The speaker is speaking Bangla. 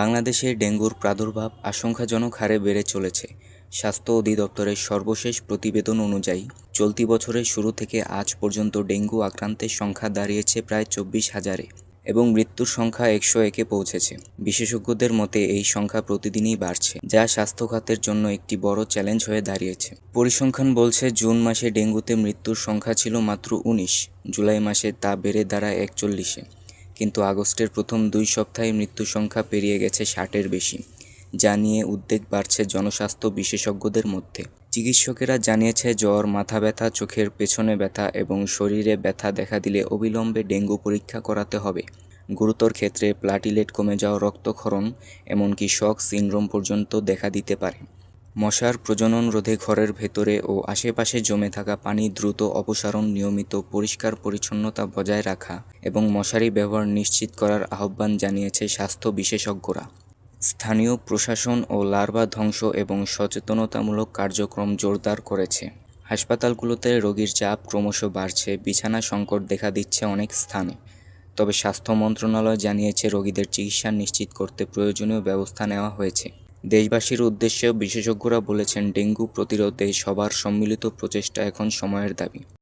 বাংলাদেশে ডেঙ্গুর প্রাদুর্ভাব আশঙ্কাজনক হারে বেড়ে চলেছে। স্বাস্থ্য অধিদপ্তরের সর্বশেষ প্রতিবেদন অনুযায়ী, চলতি বছরের শুরু থেকে আজ পর্যন্ত ডেঙ্গু আক্রান্তের সংখ্যা দাঁড়িয়েছে প্রায় চব্বিশ হাজারে এবং মৃত্যুর সংখ্যা একশো একে পৌঁছেছে। বিশেষজ্ঞদের মতে, এই সংখ্যা প্রতিদিনই বাড়ছে, যা স্বাস্থ্য খাতের জন্য একটি বড় চ্যালেঞ্জ হয়ে দাঁড়িয়েছে। পরিসংখ্যান বলছে, জুন মাসে ডেঙ্গুতে মৃত্যুর সংখ্যা ছিল মাত্র উনিশ, জুলাই মাসে তা বেড়ে দাঁড়ায় একচল্লিশে। কিন্তু আগস্টের প্রথম দুই সপ্তাহে মৃত্যু সংখ্যা পেরিয়ে গেছে ষাটের বেশি, যা নিয়ে উদ্বেগ বাড়ছে জনস্বাস্থ্য বিশেষজ্ঞদের মধ্যে। চিকিৎসকেরা জানিয়েছে, জ্বর, মাথা ব্যথা, চোখের পেছনে ব্যথা এবং শরীরে ব্যথা দেখা দিলে অবিলম্বে ডেঙ্গু পরীক্ষা করাতে হবে। গুরুতর ক্ষেত্রে প্লাটিলেট কমে যাওয়া রক্তক্ষরণ, এমনকি শক সিনড্রোম পর্যন্ত দেখা দিতে পারে। মশার প্রজনন রোধে ঘরের ভেতরে ও আশেপাশে জমে থাকা পানি দ্রুত অপসারণ নিয়মিত পরিষ্কার পরিচ্ছন্নতা বজায় রাখা এবং মশারি ব্যবহার নিশ্চিত করার আহ্বান জানিয়েছে স্বাস্থ্য বিশেষজ্ঞরা। স্থানীয় প্রশাসন ও লার্ভা ধ্বংস এবং সচেতনতামূলক কার্যক্রম জোরদার করেছে। হাসপাতালগুলোতে রোগীর চাপ ক্রমশ বাড়ছে, বিছানা সংকট দেখা দিচ্ছে অনেক স্থানে। তবে স্বাস্থ্য মন্ত্রণালয় জানিয়েছে, রোগীদের চিকিৎসা নিশ্চিত করতে প্রয়োজনীয় ব্যবস্থা নেওয়া হয়েছে। দেশবাসীর উদ্দেশ্যে বিশেষজ্ঞরা বলেছেন ডেঙ্গু প্রতিরোধে সবার সম্মিলিত প্রচেষ্টা এখন সময়ের দাবি।